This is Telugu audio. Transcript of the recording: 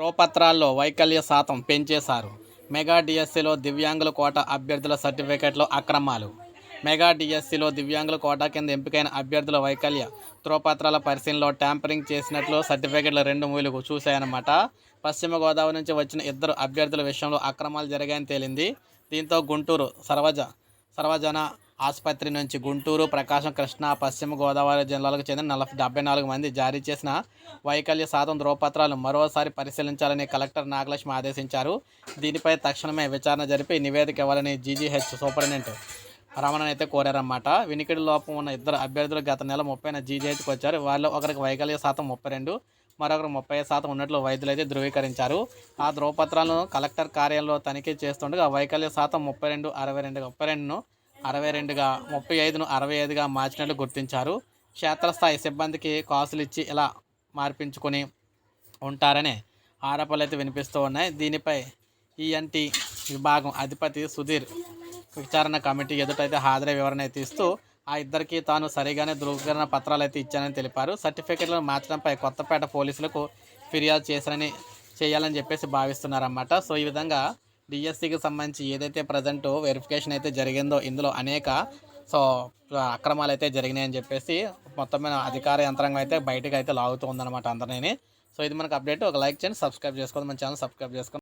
ధ్రువపత్రాల్లో వైకల్య శాతం పెంచేశారు. మెగా డిఎస్సిలో దివ్యాంగుల కోట అభ్యర్థుల సర్టిఫికెట్లో అక్రమాలు. మెగా డిఎస్సిలో దివ్యాంగుల కోటా కింద ఎంపికైన అభ్యర్థుల వైకల్య ధ్రువపత్రాల పరిశీలనలో ట్యాంపరింగ్ చేసినట్లు సర్టిఫికెట్లు రెండు మూలుగు చూశాయన్నమాట. పశ్చిమ గోదావరి నుంచి వచ్చిన ఇద్దరు అభ్యర్థుల విషయంలో అక్రమాలు జరిగాయని తేలింది. దీంతో గుంటూరు సర్వజ సర్వజన ఆసుపత్రి నుంచి గుంటూరు ప్రకాశం కృష్ణా పశ్చిమ గోదావరి జిల్లాలకు చెందిన నలభై డెబ్బై నాలుగు మంది జారీ చేసిన వైకల్య శాతం ధ్రువపత్రాలను మరోసారి పరిశీలించాలని కలెక్టర్ నాగలక్ష్మి ఆదేశించారు. దీనిపై తక్షణమే విచారణ జరిపి నివేదిక ఇవ్వాలని జీజీహెచ్ సూపరింటెండెంట్ రమణ అయితే కోరారన్నమాట. వినికిడి లోపం ఉన్న ఇద్దరు అభ్యర్థులు గత నెల ముప్పైన జీజీహెచ్కి వచ్చారు. వారిలో ఒకరికి వైకల్య శాతం ముప్పై రెండు మరొకరు ముప్పై శాతం ఉన్నట్లు వైద్యులు అయితే ధృవీకరించారు. ఆ ధ్రువపత్రాలను కలెక్టర్ కార్యాలయంలో తనిఖీ చేస్తుండగా వైకల్య శాతం ముప్పై రెండు అరవై రెండు ముప్పై రెండును అరవై రెండుగా ముప్పై ఐదును అరవై ఐదుగా మార్చినట్లు గుర్తించారు. క్షేత్రస్థాయి సిబ్బందికి కాసులు ఇచ్చి ఇలా మార్పించుకొని ఉంటారనే ఆరోపణలు అయితే వినిపిస్తూ ఉన్నాయి. దీనిపై ఈఎన్టీ విభాగం అధిపతి సుధీర్ విచారణ కమిటీ ఎదుటైతే హాజరై వివరణ అయితే ఇస్తూ ఆ ఇద్దరికి తాను సరిగానే ధృవీకరణ పత్రాలు అయితే ఇచ్చానని తెలిపారు. సర్టిఫికెట్లను మార్చడంపై కొత్తపేట పోలీసులకు ఫిర్యాదు చేశారని చేయాలని చెప్పేసి భావిస్తున్నారన్నమాట. సో ఈ విధంగా డిఎస్సికి సంబంధించి ఏదైతే ప్రజెంట్ వెరిఫికేషన్ అయితే జరిగిందో ఇందులో అనేక సో అక్రమాలు అయితే జరిగినాయని చెప్పేసి మొత్తం అధికార యంత్రాంగం అయితే బయటకు అయితే లాగుతూ ఉందన్నమాట అందరినీ. సో ఇది మనకు అప్డేట్ ఒక లైక్ చేయండి సబ్స్క్రైబ్ చేసుకోండి మన ఛానల్ సబ్స్క్రైబ్ చేసుకోండి.